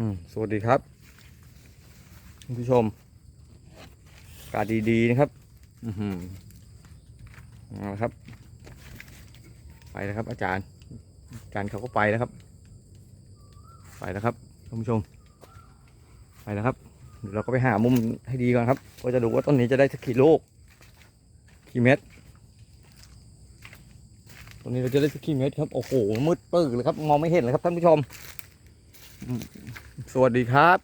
อืมสวัสดีครับคุณผู้ชมอากาศดีๆนะครับ อือหือเอาละครับ ไปแล้วครับ อาจารย์ อาจารย์เขาก็ไปแล้วครับ ไปแล้วครับท่านผู้ชม ไปแล้วครับเดี๋ยวเราก็ไปหามุมให้ดีก่อนครับว่าจะดูว่าต้นนี้จะได้สักกี่ลูกกี่เม็ดต้นนี้เราจะได้สักกี่เม็ดครับ โอ้โหมืดปื้อเลยครับ มองไม่เห็นเลยครับท่านผู้ชม สวัสดีครับ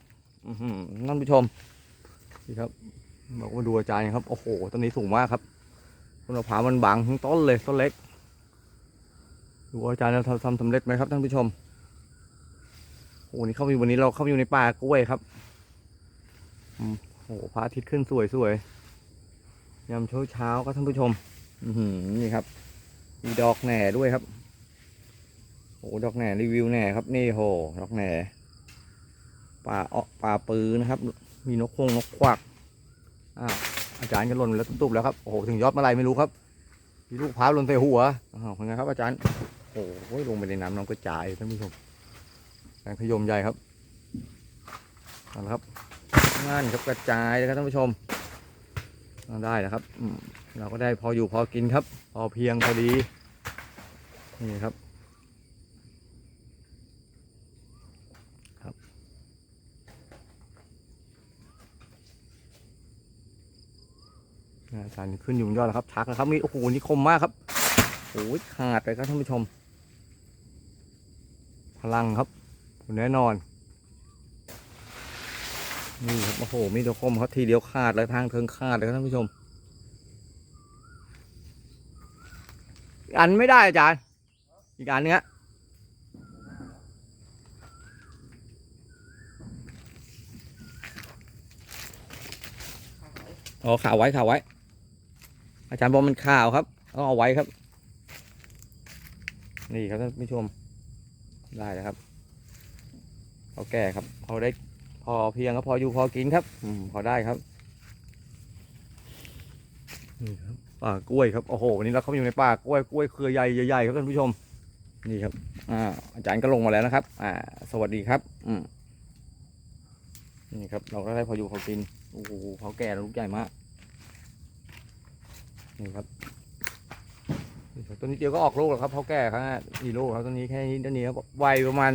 ท่านผู้ชมนี่ครับบอกว่าดูอาจารย์ครับ โอ้โหต้นนี้สูงมากครับต้นมะพร้าวมันบางทั้งต้นเลยต้นเล็ก ดูอาจารย์เราทำทำสำเร็จไหมครับท่านผู้ชมโอ้โหนี่เข้ามาอยู่วันนี้เราเข้ามาอยู่ในป่ากล้วยครับโอ้โหพระอาทิตย์ขึ้นสวยสวยยามเช้าเช้าๆครับท่านผู้ชม อืนี่ครับ มีดอกแหน่ด้วยครับ โอ้ดอกแหน่รีวิวแหน่ครับนี่โหดอกแหน่ป่าเออป่าปือนะครับ มีนกคงนกควักอ่าอาจารย์ก็หล่นแล้วตุ๊บๆแล้วครับโอ้โหถึงยอดเมื่อไหรไม่รู้ครับมีลูกพร้าวหล่นใส่หัวอ้าวเป็นไงครับอาจารย์โอ้โหลงไปในน้ำน้ำกระจายท่านผู้ชมแรงขยมใหญ่ครับเอาละครับงานครับกระจายเลยครับท่านผู้ชมเอาได้นะครับเราก็ได้พออยู่พอกินครับ พอเพียงพอดีนี่ครับ อาจารย์ขึ้นอยู่บนยอดแล้วครับชักนะครับมีโอ้โหนี่คมมากครับโอ้ยขาดเลยครับท่านผู้ชม พลังครับแน่นอนนี่ครับโอ้โหมีตัวคมครับทีเดียวขาดเลยทางเทิงขาดเลยครับท่านผู้ชมกันไม่ได้อาจารย์ อีกอันเนี้ยอ๋อข่าวไว้ข่าวไว้ อาจารย์บอกมันข่าวครับต้องเอาไว้ครับ นี่ครับท่านผู้ชมได้แล้วครับเขาแก่ครับพอได้พอเพียงก็พออยู่พอกินครับ อืมพอได้ครับนี่ครับป่ากล้วยครับโอ้โหวันนี้เราเข้ามาอยู่ในป่ากล้วยกล้วยเครือใหญ่ใหญ่ๆครับท่านผู้ชม นี่ครับ อ่า อาจารย์ก็ลงมาแล้วนะครับ อ่า สวัสดีครับ อืมนี่ครับ เราก็ได้พออยู่พอกินโอ้โหเขาแก่แล้วลูกใหญ่มาก นี่ครับนี่ครับต้นนี้เดียวก็ออกลูกแล้วครับเขาแก่ครับนี่ลูกครับต้นนี้แค่นี้ต้นนี้ครับวัยประมาณ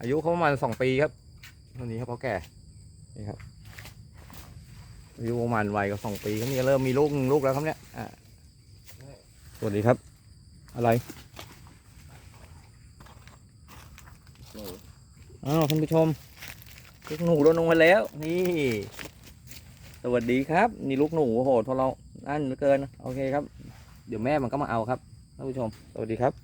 อายุเขาประมาณสองปีครับต้นนี้ครับเขาแก่นี่ครับอายุประมาณวัยก็สองปีครับนี่ก็เริ่มมีลูกลูกแล้วครับเนี่ยอ่าสวัสดีครับ อะไรอ้าวท่านผู้ชมลูกหนูโดนลงมาแล้ว นี่ สวัสดีครับ นี่ลูกหนูโอ้โหทรเรา อันเหลือเกิน โอเคครับ เดี๋ยวแม่มันก็มาเอาครับท่านผู้ชม สวัสดีครับ